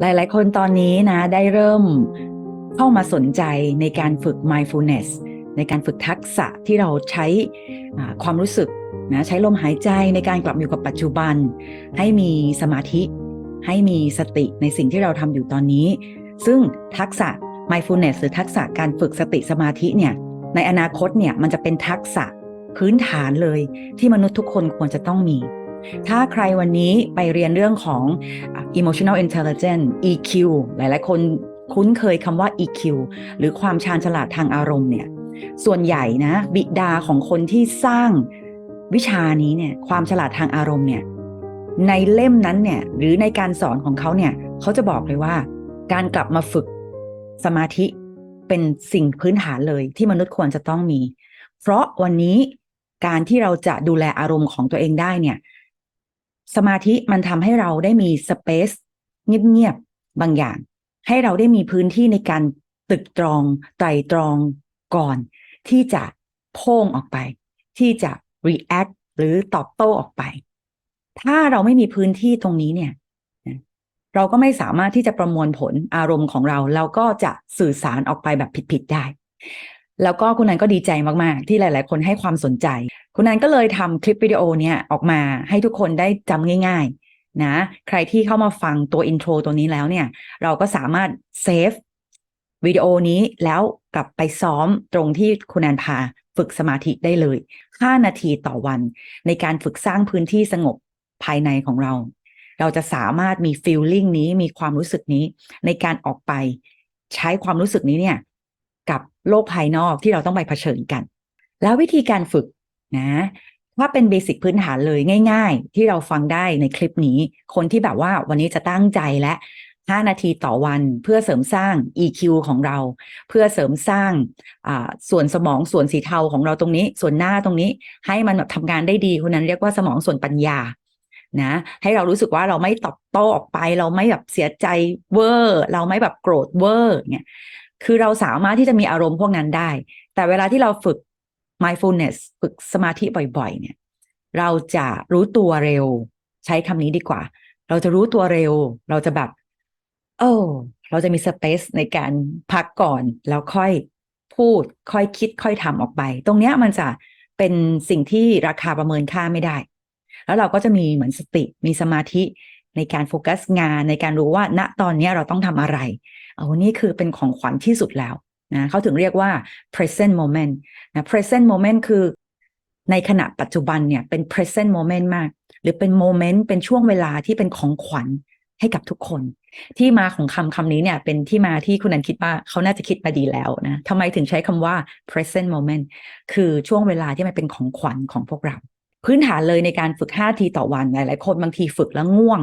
หลายๆ คนตอนนี้นะได้เริ่มเข้ามาสนใจในการฝึก mindfulness ในการฝึกทักษะที่เราใช้ความรู้สึกนะใช้ลมหายใจในการกลับมาอยู่กับปัจจุบัน ให้มีสมาธิ ให้มีสติในสิ่งที่เราทำอยู่ตอนนี้ ซึ่งทักษะ mindfulness หรือทักษะการฝึกสติสมาธิเนี่ยในอนาคตเนี่ยมันจะเป็นทักษะพื้นฐานเลยที่มนุษย์ทุกคนควรจะต้องมี ถ้าใครวันนี้ไปเรียนเรื่องของ emotional intelligence EQ หลายๆ คนคุ้นเคยคำว่า EQ หรือความชาญฉลาดทางอารมณ์เนี่ย ส่วนใหญ่นะ บิดาของคนที่สร้างวิชานี้เนี่ย ความฉลาดทางอารมณ์เนี่ย ในเล่มนั้นเนี่ย หรือในการสอนของเขาเนี่ย เขาจะบอกเลยว่า การกลับมาฝึกสมาธิเป็นสิ่งพื้นฐานเลยที่มนุษย์ควรจะต้องมี เพราะวันนี้การที่เราจะดูแลอารมณ์ของตัวเองได้เนี่ย สมาธิมันทำให้เราได้มีสเปซเงียบๆบางอย่าง ให้เราได้มีพื้นที่ในการตึกตรองไตรตรองก่อน ที่จะโพ่งออกไป ที่จะ react หรือตอบโต้ออกไป ถ้าเราไม่มีพื้นที่ตรงนี้เนี่ย เราก็ไม่สามารถที่จะประมวลผลอารมณ์ของเรา เราก็จะสื่อสารออกไปแบบผิดๆได้ แล้วก็คุณนันก็ดีใจมาก ๆ ที่หลาย ๆ คนให้ความสนใจ คุณนันก็เลยทำคลิปวิดีโอเนี่ยออกมาให้ทุกคนได้จำง่าย ๆ นะ ใครที่เข้ามาฟังตัวอินโทรตัวนี้แล้วเนี่ย เราก็สามารถเซฟวิดีโอนี้แล้วกลับไปซ้อมตรงที่คุณนันพาฝึกสมาธิได้เลย 5 นาทีต่อวัน ในการฝึกสร้างพื้นที่สงบภายในของเรา เราจะสามารถมีฟีลลิ่งนี้มีความรู้สึกนี้ในการออกไป ใช้ความรู้สึกนี้เนี่ย โลกภายนอกที่เราต้องไปเผชิญกัน แล้ววิธีการฝึกนะถ้าเป็นเบสิกพื้นฐานเลยง่าย ๆ ที่เราฟังได้ในคลิปนี้ คนที่แบบว่าวันนี้จะตั้งใจและ 5 นาทีต่อวันเพื่อเสริมสร้าง EQ ของเรา เพื่อเสริมสร้างส่วนสมองส่วนสีเทาของเราตรงนี้ ส่วนหน้าตรงนี้ ให้มันแบบทำงานได้ดีคนนั้นเรียกว่าสมองส่วนปัญญานะให้เรารู้สึกว่าเราไม่ตอบโต้ออกไป เราไม่แบบเสียใจเวอร์ เราไม่แบบโกรธเวอร์เนี่ย คือเราสามารถที่จะมีอารมณ์พวกนั้นได้ แต่เวลาที่เราฝึก mindfulness ฝึกสมาธิบ่อยๆ เนี่ย เราจะรู้ตัวเร็ว ใช้คำนี้ดีกว่า เราจะรู้ตัวเร็ว เราจะแบบโอ้เราจะมีสเปซในการพักก่อนแล้วค่อยพูด ค่อยคิด ค่อยทำออกไป ตรงเนี้ยมันจะเป็นสิ่งที่ราคาประเมินค่าไม่ได้ แล้วเราก็จะมีเหมือนสติมีสมาธิในการโฟกัสงานในการรู้ว่าณตอนเนี้ยเราต้องทำอะไร เอานี่คือเป็นของขวัญที่สุดแล้วนะเขาถึงเรียกว่า present moment นะ present moment คือในขณะปัจจุบันเนี่ยเป็น present moment มาก หรือเป็นโมเมนต์เป็นช่วงเวลาที่เป็นของขวัญให้กับทุกคน ที่มาของคำคำนี้เนี่ยเป็นที่มาที่คุณนันคิดว่าเขาน่าจะคิดมาดีแล้วนะทำไมถึงใช้คำว่า present moment คือช่วงเวลาที่มันเป็นของขวัญของพวกเรา พื้นฐานเลยในการฝึก 5 ทีต่อวันหลายๆคนบางทีฝึกแล้วง่วง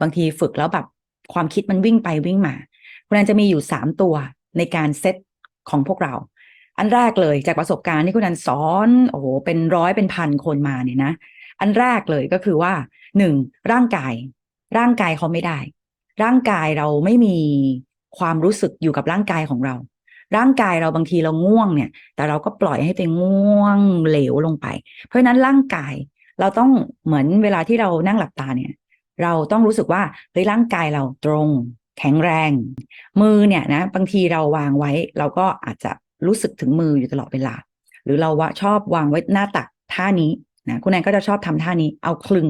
บางทีฝึกแล้วแบบความคิดมันวิ่งไปวิ่งมา คุณนันจะมีอยู่3ตัวในการเซตของพวกเรา อันแรกเลยจากประสบการณ์ที่คุณนันสอนโอ้โหเป็นร้อยเป็นพันคนมาเนี่ยนะ อันแรกเลยก็คือว่าหนึ่งร่างกาย ร่างกายเขาไม่ได้ ร่างกายเราไม่มีความรู้สึกอยู่กับร่างกายของเรา ร่างกายเราบางทีเราง่วงเนี่ย แต่เราก็ปล่อยให้เป็นง่วงเหลวลงไป เพราะฉะนั้นร่างกายเราต้องเหมือนเวลาที่เรานั่งหลับตาเนี่ย เราต้องรู้สึกว่าเฮ้ยร่างกายเราตรง แข็งแรง มือเนี่ยนะบางทีเราวางไว้ เราก็อาจจะรู้สึกถึงมืออยู่ตลอดเวลา หรือเราว่าชอบวางไว้หน้าตักท่านี้นะคุณแอนก็จะชอบทำท่านี้ เอาคลึง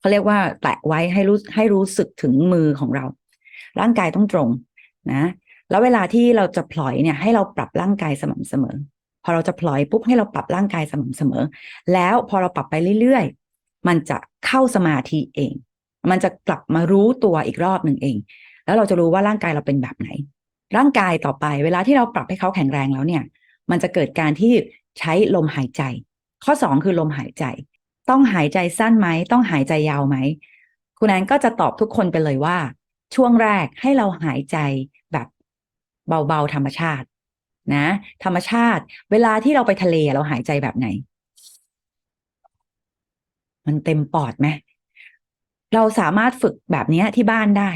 เขาเรียกว่าแตะไว้ให้รู้ให้รู้สึกถึงมือของเรา ร่างกายต้องตรงนะ แล้วเวลาที่เราจะพลอยเนี่ยให้เราปรับร่างกายสม่ำเสมอ พอเราจะพลอยปุ๊บให้เราปรับร่างกายสม่ำเสมอ แล้วพอเราปรับไปเรื่อยๆ มันจะเข้าสมาธิเอง มันจะกลับมารู้ตัวอีกรอบหนึ่งเอง แล้วเราจะรู้ว่าร่างกายเราเป็นแบบไหน ร่างกายต่อไปเวลาที่เราปรับให้เขาแข็งแรงแล้วเนี่ย มันจะเกิดการที่ใช้ลมหายใจ ข้อสองคือลมหายใจ ต้องหายใจสั้นไหม ต้องหายใจยาวไหม คุณแอนก็จะตอบทุกคนไปเลยว่า ช่วงแรกให้เราหายใจแบบเบาๆธรรมชาตินะ ธรรมชาติ เวลาที่เราไปทะเลเราหายใจแบบไหน มันเต็มปอดไหมเราสามารถฝึกแบบนี้ที่บ้านได้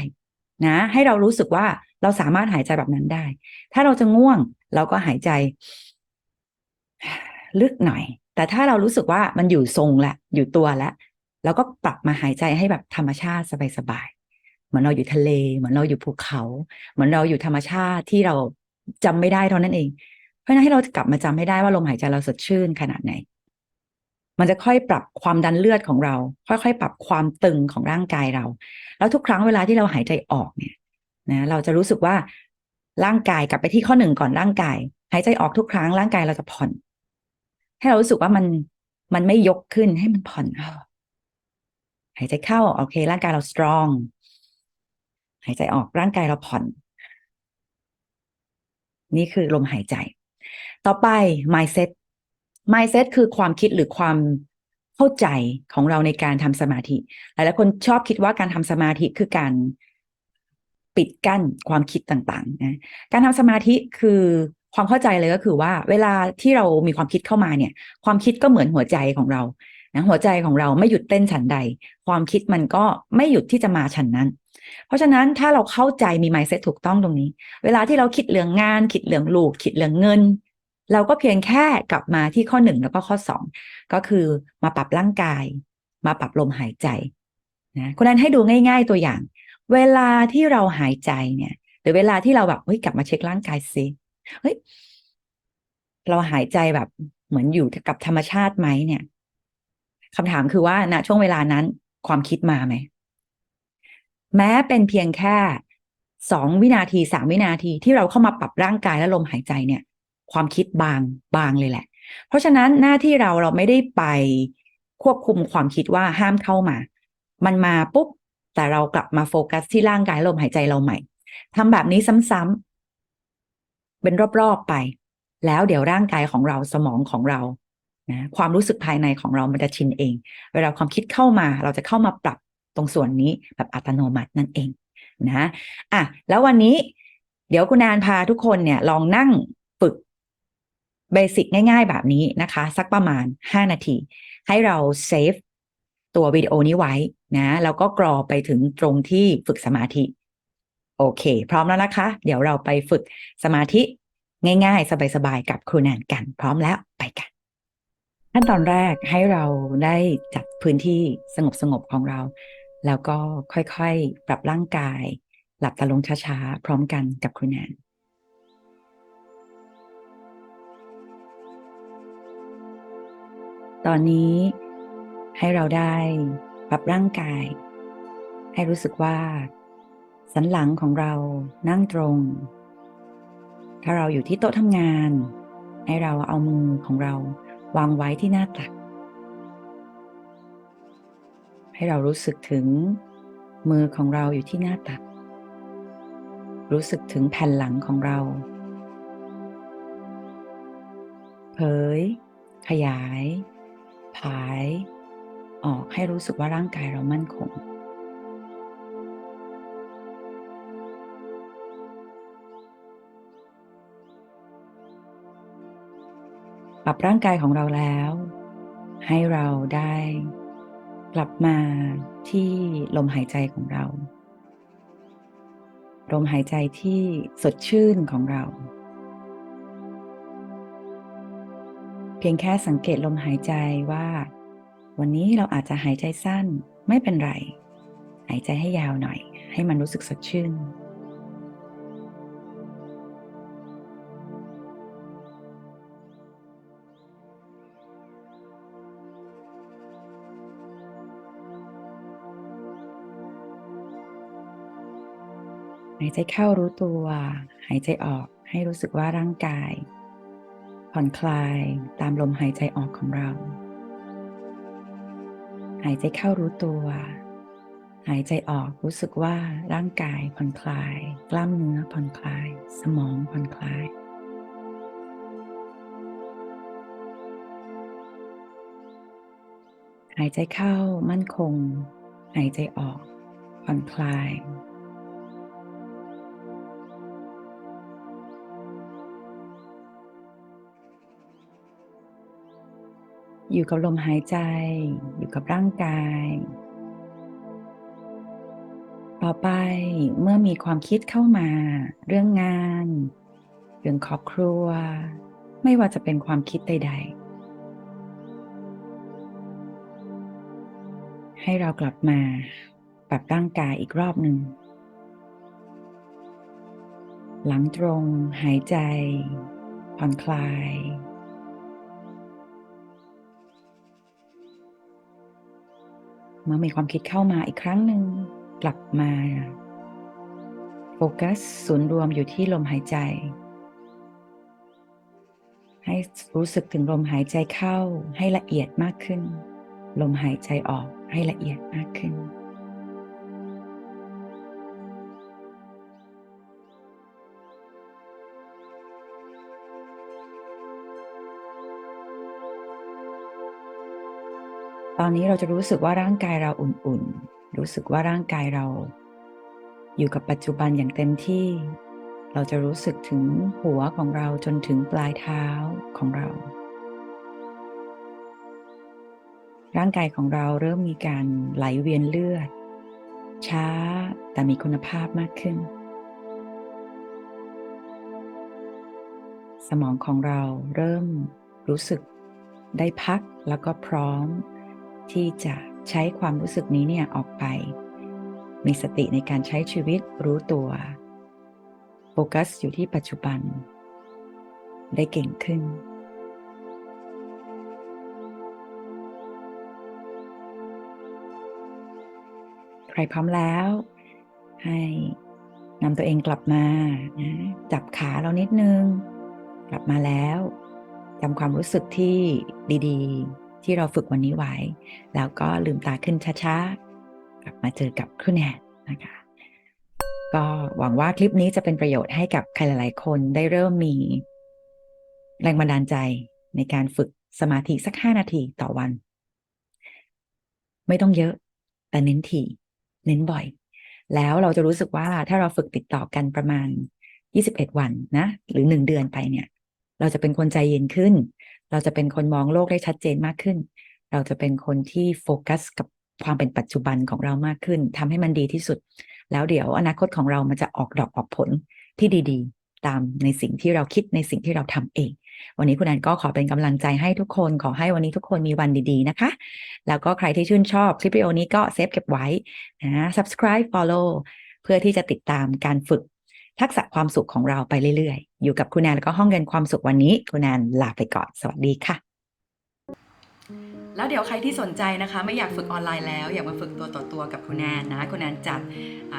นะ ให้เรารู้สึกว่าเราสามารถหายใจแบบนั้นได้ ถ้าเราจะง่วงเราก็หายใจ ลึกหน่อย แต่ถ้าเรารู้สึกว่ามันอยู่ทรงละอยู่ตัวแล้วเราก็ปรับมาหายใจให้แบบธรรมชาติสบายๆเหมือนเราอยู่ทะเล เหมือนเราอยู่ภูเขา เหมือนเราอยู่ธรรมชาติที่เราจำไม่ได้เท่านั้นเอง เพราะฉะนั้นให้เรากลับมาจำให้ได้ว่าลมหายใจเราสดชื่นขนาดไหน มันจะค่อยปรับความดันเลือดของเรา ค่อยๆ ปรับความตึงของร่างกายเรา แล้วทุกครั้งเวลาที่เราหายใจออกเนี่ยนะเราจะรู้สึกว่าร่างกายกลับไปที่ข้อหนึ่งก่อนร่างกาย หายใจออกทุกครั้งร่างกายเราจะผ่อน ให้เรารู้สึกว่ามันมันไม่ยกขึ้นให้มันผ่อนหายใจเข้าโอเค ร่างกายเราสตรองหายใจออกร่างกายเราผ่อน นี่คือลมหายใจ ต่อไป mindset mindset คือความคิดหรือความเข้าใจของเราในการทำสมาธิ หลายๆคนชอบคิดว่าการทำสมาธิคือการปิดกั้นความคิดต่างๆนะการทำสมาธิคือความเข้าใจเลยก็คือว่า เวลาที่เรามีความคิดเข้ามาเนี่ย ความคิดก็เหมือนหัวใจของเรานะหัวใจของเราไม่หยุดเต้นฉันใด ความคิดมันก็ไม่หยุดที่จะมาฉันนั้น เพราะฉะนั้นถ้าเราเข้าใจมี mindset ถูกต้องตรงนี้ เวลาที่เราคิดเรื่องงาน คิดเรื่องลูก คิดเรื่องเงิน เราก็เพียงแค่กลับมาที่ข้อหนึ่งแล้วก็ข้อสองก็คือมาปรับร่างกาย มาปรับลมหายใจนะคุณนันให้ดูง่าย ๆ ตัวอย่าง เวลาที่เราหายใจเนี่ย หรือเวลาที่เราแบบเฮ้ยกลับมาเช็คร่างกายซิเฮ้ยเราหายใจแบบเหมือนอยู่กับธรรมชาติไหมเนี่ยคำถามคือว่าณช่วงเวลานั้นความคิดมาไหมแม้เป็นเพียงแค่สองวินาทีสามวินาทีที่เราเข้ามาปรับร่างกายและลมหายใจเนี่ย ความคิดบางบางเลยแหละ เพราะฉะนั้นหน้าที่เราเราไม่ได้ไปควบคุมความคิดว่าห้ามเข้ามา มันมาปุ๊บ แต่เรากลับมาโฟกัสที่ร่างกายลมหายใจเราใหม่ทำแบบนี้ซ้ำๆเป็นรอบๆไป แล้วเดี๋ยวร่างกายของเราสมองของเรานะความรู้สึกภายในของเรามันจะชินเอง เวลาความคิดเข้ามาเราจะเข้ามาปรับตรงส่วนนี้แบบอัตโนมัตินั่นเองนะอะแล้ววันนี้เดี๋ยวคุณนานพาทุกคนเนี่ยลองนั่ง เบสิกง่ายๆ แบบนี้นะคะ สักประมาณ 5 นาที ให้เราเซฟตัววิดีโอนี้ไว้นะแล้วก็กรอไปถึงตรงที่ฝึกสมาธิ โอเค พร้อมแล้วนะคะ เดี๋ยวเราไปฝึกสมาธิง่ายๆ สบายๆ กับครูแนนกัน พร้อมแล้วไปกันขั้นตอนแรกให้เราได้จัดพื้นที่สงบๆของเรา แล้วก็ค่อยๆ ปรับร่างกาย หลับตาลงช้าๆ พร้อมกันกับครูแนน ตอนนี้ให้เราได้ปรับร่างกาย ให้รู้สึกว่า สันหลังของเรานั่งตรง ถ้าเราอยู่ที่โต๊ะทำงาน ให้เราเอามือของเราวางไว้ที่หน้าตัก ให้เรารู้สึกถึงมือของเราอยู่ที่หน้าตัก รู้สึกถึงแผ่นหลังของเรา เผย ขยาย ผายออกให้รู้สึกว่าร่างกายเรามั่นคง ปรับร่างกายของเราแล้ว ให้เราได้กลับมาที่ลมหายใจของเรา ลมหายใจที่สดชื่นของเรา เพียงแค่สังเกตลมหายใจว่า วันนี้เราอาจจะหายใจสั้นไม่เป็นไร หายใจให้ยาวหน่อย ให้มันรู้สึกสดชื่นหายใจเข้ารู้ตัว หายใจออกให้รู้สึกว่าร่างกาย ผ่อนคลายตามลมหายใจออกของเรา หายใจเข้ารู้ตัว หายใจออกรู้สึกว่าร่างกายผ่อนคลาย กล้ามเนื้อผ่อนคลาย สมองผ่อนคลาย หายใจเข้ามั่นคง หายใจออกผ่อนคลาย อยู่กับลมหายใจ อยู่กับร่างกาย ต่อไปเมื่อมีความคิดเข้ามา เรื่องงาน เรื่องครอบครัว ไม่ว่าจะเป็นความคิดใด ๆ ให้เรากลับมาปรับร่างกายอีกรอบหนึ่ง หลังตรงหายใจผ่อนคลาย มื่อมีความคิดเข้ามาอีกครั้งหนึ่งกลับมาโฟกัสศูนย์รวมอยู่ที่ลมหายใจ ให้รู้สึกถึงลมหายใจเข้าให้ละเอียดมากขึ้น ลมหายใจออกให้ละเอียดมากขึ้น ตอนนี้เราจะรู้สึกว่าร่างกายเราอุ่นๆ รู้สึกว่าร่างกายเรา อยู่กับปัจจุบันอย่างเต็มที่ เราจะรู้สึกถึงหัวของเราจนถึงปลายเท้าของเรา ร่างกายของเราเริ่มมีการไหลเวียนเลือด ช้าแต่มีคุณภาพมากขึ้น สมองของเราเริ่มรู้สึกได้พักแล้วก็พร้อม ที่จะใช้ความรู้สึกนี้เนี่ยออกไป มีสติในการใช้ชีวิตรู้ตัว โฟกัสอยู่ที่ปัจจุบัน ได้เก่งขึ้นใครพร้อมแล้ว ให้นำตัวเองกลับมานะจับขาเรานิดนึง กลับมาแล้วจำความรู้สึกที่ดี ๆ ที่เราฝึกวันนี้ไว้ แล้วก็ลืมตาขึ้นช้าๆ กลับมาเจอกับครูแนนนะคะ ก็หวังว่าคลิปนี้จะเป็นประโยชน์ให้กับใครหลายๆ คนได้เริ่มมีแรงบันดาลใจในการฝึกสมาธิสัก5นาทีต่อวัน ไม่ต้องเยอะ แต่เน้นถี่ เน้นบ่อย แล้วเราจะรู้สึกว่าถ้าเราฝึกติดต่อกันประมาณ 21 วันนะ หรือ 1 เดือนไปเนี่ย เราจะเป็นคนใจเย็นขึ้น เราจะเป็นคนมองโลกได้ชัดเจนมากขึ้น เราจะเป็นคนที่โฟกัสกับความเป็นปัจจุบันของเรามากขึ้นทำให้มันดีที่สุด แล้วเดี๋ยวอนาคตของเรามันจะออกดอกออกผลที่ดี ๆ ตามในสิ่งที่เราคิดในสิ่งที่เราทำเอง วันนี้คุณแอนก็ขอเป็นกำลังใจให้ทุกคน ขอให้วันนี้ทุกคนมีวันดีๆนะคะ แล้วก็ใครที่ชื่นชอบคลิปวิดีโอนี้ก็เซฟเก็บไว้นะ subscribe follow เพื่อที่จะติดตามการฝึก ทักษะความสุขของเราไปเรื่อยๆ อยู่กับคุณแอนแล้วก็ห้องเรียนความสุขวันนี้ คุณแอนลาไปก่อน สวัสดีค่ะ แล้วเดี๋ยวใครที่สนใจนะคะ ไม่อยากฝึกออนไลน์แล้ว อยากมาฝึกตัวต่อตัวกับคุณแอนนะคุณแอนจัด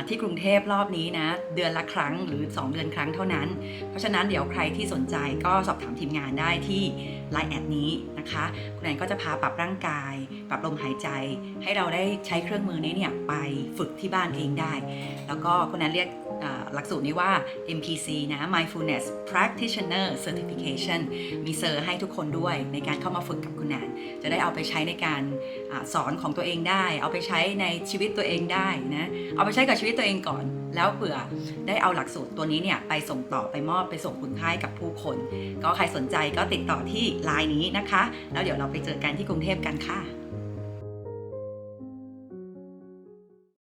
ที่กรุงเทพรอบนี้นะ เดือนละครั้งหรือ 2 เดือนครั้งเท่านั้น เพราะฉะนั้นเดี๋ยวใครที่สนใจก็สอบถามทีมงานได้ที่ Line แอดนี้นะคะ คุณแอนก็จะพาปรับร่างกาย ปรับลมหายใจ ให้เราได้ใช้เครื่องมือนี้เนี่ยไปฝึกที่บ้านเองได้ แล้วก็คุณแอนเรียกหลักสูตรนี้ว่า MPC นะ Mindfulness Practitioner Certification มีเซอร์ให้ทุกคนด้วยในการเข้ามาฝึกกับคุณแอนจะได้เอาไปใช้ในการอสอนของตัวเองได้ เอาไปใช้ในชีวิตตัวเองได้นะ เอาไปใช้กับชีวิตตัวเองก่อน แล้วเผื่อได้เอาหลักสูตรตัวนี้เนี่ยไปส่งต่อไปมอบไปส่งคุณค่าให้กับผู้คน ก็ใครสนใจก็ติดต่อที่ไลน์นี้นะคะ แล้วเดี๋ยวเราไปเจอกันที่กรุงเทพกันค่ะ